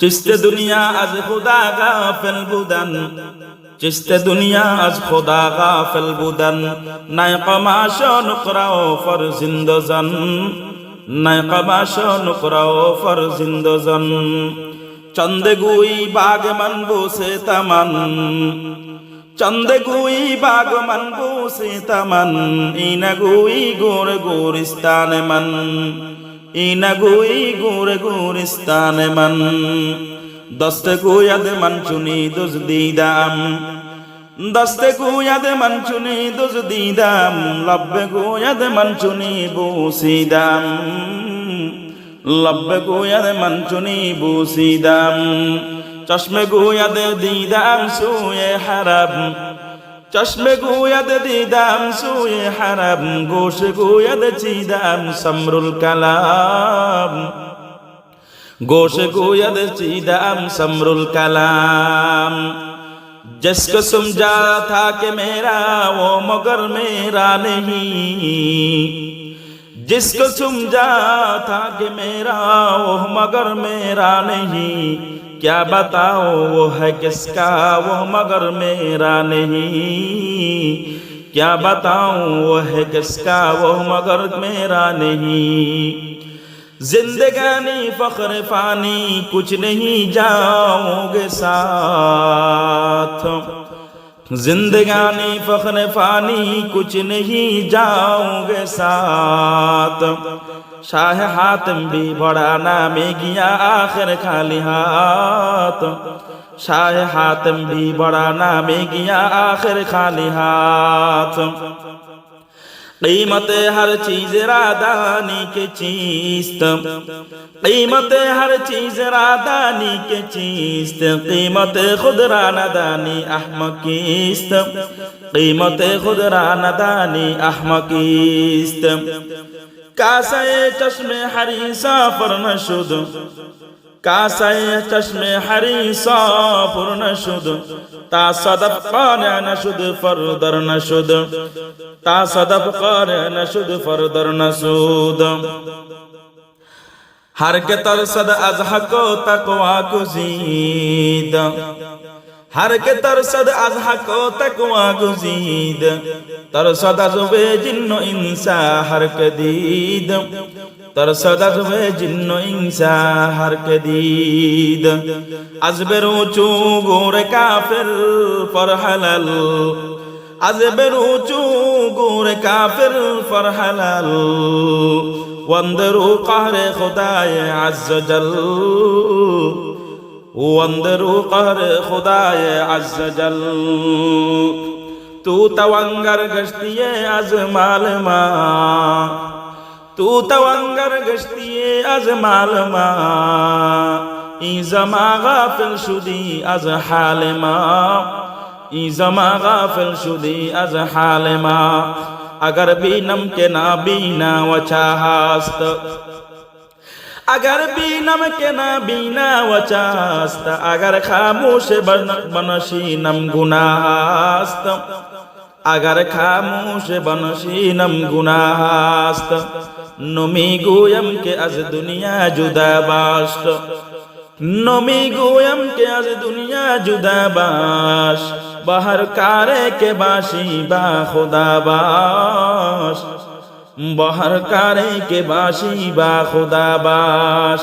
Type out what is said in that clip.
চিস্তে দুনিয়া আজ খুদা গাফেল বুদান। চিস্তে দুনিয়া আজ খুদা গাফেল বুদান। নাই কমাশ নুকরাও ফর জিন্দজান নাই কমাশ নুকরাও ফর জিন্দজান চন্দে গুই বাগ মন বসে তমন। চন্দে গুই বাগ মন বসে তমন। ইন গুই গোর গোরিস্তান মন। ইন গুই গোর গোরিস্তান মন, দস্ত গুয়াদ মন চুনি দুজ দিদাম। দস্ত গুয়াদ মন চুনি দুজ দিদাম, লব্বে গুয়াদ মন চুনি বুসিদাম। লব্বে গুয়াদ মন চুনি বুসিদাম। চশমে গুয়াদ দিদাম, সুয়ে হারাম। چشم گوید دیدم، سوی حرم گوش گوید چیدم، سمر الکلام۔ گوش گوید چیدم، سمر الکلام۔ جس کو سمجھا تھا کہ میرا، وہ مگر میرا نہیں۔ جس کو سمجھا تھا کہ میرا وہ مگر میرا نہیں۔ کیا بتاؤ وہ ہے کس کا وہ مگر میرا نہیں۔ کیا بتاؤں وہ ہے کس کا وہ مگر میرا نہیں۔ زندگانی، فخر، فانی کچھ نہیں جاؤں گے ساتھ۔ زندگانی فخر فانی کچھ نہیں جاؤں گے ساتھ۔ شاہ حاتم بھی بڑا نامی گیا آخر خالی ہاتھ۔ شاہ حاتم بھی بڑا نامی گیا آخر خالی ہاتھ۔ قیمت ہر چیز رادانی کے چیست قیمت ہر چیز رادانی کے چیست قیمت خود راندانی احمقیست قیمت خود راندانی احمقیست کاسے چشم ہری سافر نشد কাসাই চশমে হরি পূর্ণ শুদ সদপ করে না শুদ ফরদর তা সদপ করে না শুদ সুদ। হর কে তর সদ আজহক তকওয়া কুজিদ হর কে তর সদ আজহক তকওয়া গুজিদ, তর সদ জবে জিন্ন ইনসা হর কে ترصدت و جن و انسا هر کدید از بروچو گور کافر فرحلل از بروچو گور کافر فرحلل واندرو قهر خدای عز جل واندرو قهر خدای عز جل تو توانگر گشتی از مال ما توتوانگر گشتی از مال ما این زما غافل شدی از حال ما این زما غافل شدی از حال ما اگر بینم که نبینا و چاهاست اگر بینم که نبینا و چاست اگر خاموش بنشینم گناه است اگر خاموش بنشینم گناه است নমি গোয়ম কে আজ দুনিয়া জুদা বাস। নমি গোয়ম কে আজ দুনিয়া জুদা বাস। বাহার কারে কে বাসি বা খোদা বাস। বহর কারে কে বাসি বা খোদা বাস।